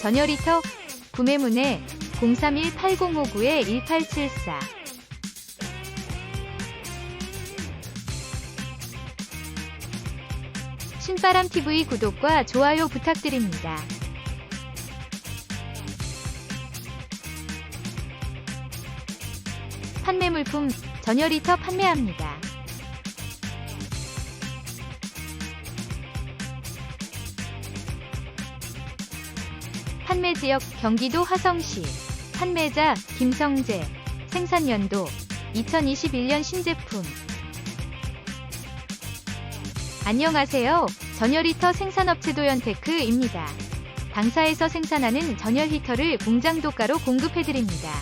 전열히터 구매문의 031-8059-1874 신바람TV 구독과 좋아요 부탁드립니다. 판매 물품 전열히터 판매합니다. 판매 지역 경기도 화성시 판매자 김성재 생산 연도 2021년 신제품 안녕하세요. 전열 히터 생산업체 도연테크입니다. 당사에서 생산하는 전열 히터를 공장 도가로 공급해드립니다.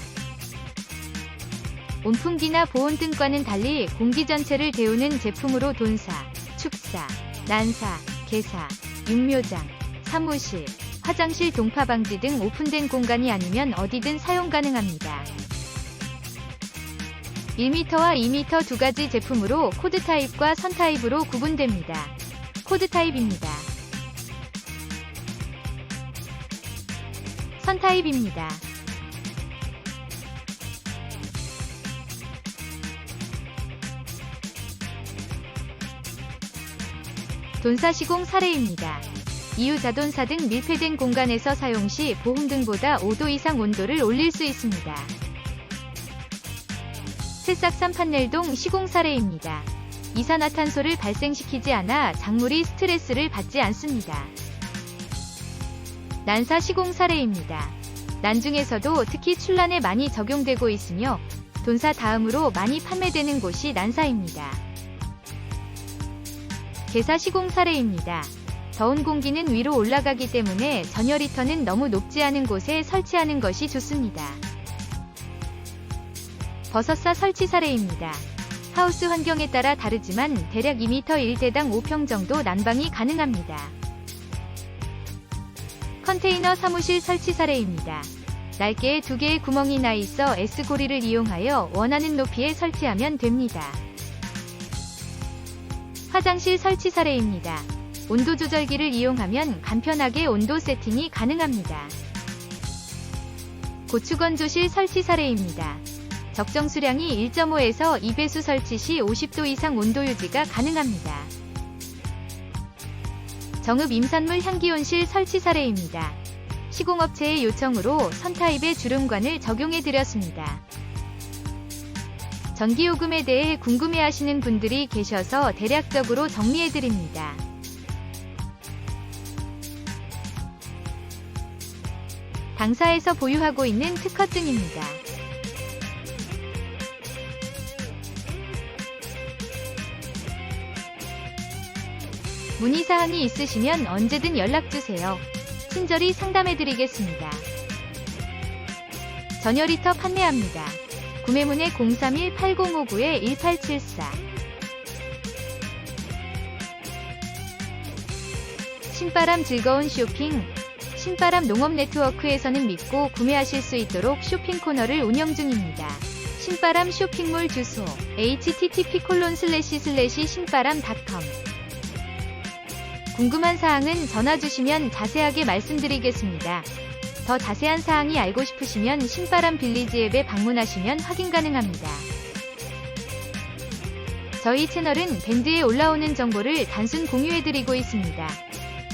온풍기나 보온 등과는 달리 공기 전체를 데우는 제품으로 돈사, 축사, 난사, 개사, 육묘장, 사무실, 화장실 동파 방지 등 오픈된 공간이 아니면 어디든 사용 가능합니다. 1m와 2m 두 가지 제품으로 코드 타입과 선 타입으로 구분됩니다. 코드 타입입니다. 선 타입입니다. 돈사 시공 사례입니다. 이유 자동사 등 밀폐된 공간에서 사용 시 보험 등보다 5도 이상 온도를 올릴 수 있습니다. 새싹산 판넬동 시공 사례입니다. 이산화탄소를 발생시키지 않아 작물이 스트레스를 받지 않습니다. 난사 시공 사례입니다. 난중에서도 특히 출란에 많이 적용되고 있으며 돈사 다음으로 많이 판매되는 곳이 난사입니다. 개사 시공 사례입니다. 더운 공기는 위로 올라가기 때문에 전열 히터는 너무 높지 않은 곳에 설치하는 것이 좋습니다. 버섯사 설치 사례입니다. 하우스 환경에 따라 다르지만 대략 2m 1대당 5평 정도 난방이 가능합니다. 컨테이너 사무실 설치 사례입니다. 날개에 두 개의 구멍이 나 있어 S고리를 이용하여 원하는 높이에 설치하면 됩니다. 화장실 설치 사례입니다. 온도 조절기를 이용하면 간편하게 온도 세팅이 가능합니다. 고추건조실 설치 사례입니다. 적정 수량이 1.5에서 2배수 설치 시 50도 이상 온도 유지가 가능합니다. 정읍 임산물 향기온실 설치 사례입니다. 시공업체의 요청으로 선타입의 주름관을 적용해 드렸습니다. 전기요금에 대해 궁금해하시는 분들이 계셔서 대략적으로 정리해 드립니다. 당사에서 보유하고 있는 특허증입니다. 문의사항이 있으시면 언제든 연락주세요. 친절히 상담해드리겠습니다. 전열히터 판매합니다. 구매문의 031-8059-1874 신바람 즐거운 쇼핑 신바람 농업 네트워크에서는 믿고 구매하실 수 있도록 쇼핑 코너를 운영 중입니다. 신바람 쇼핑몰 주소 http://신바람.com 궁금한 사항은 전화 주시면 자세하게 말씀드리겠습니다. 더 자세한 사항이 알고 싶으시면 신바람 빌리지 앱에 방문하시면 확인 가능합니다. 저희 채널은 밴드에 올라오는 정보를 단순 공유해드리고 있습니다.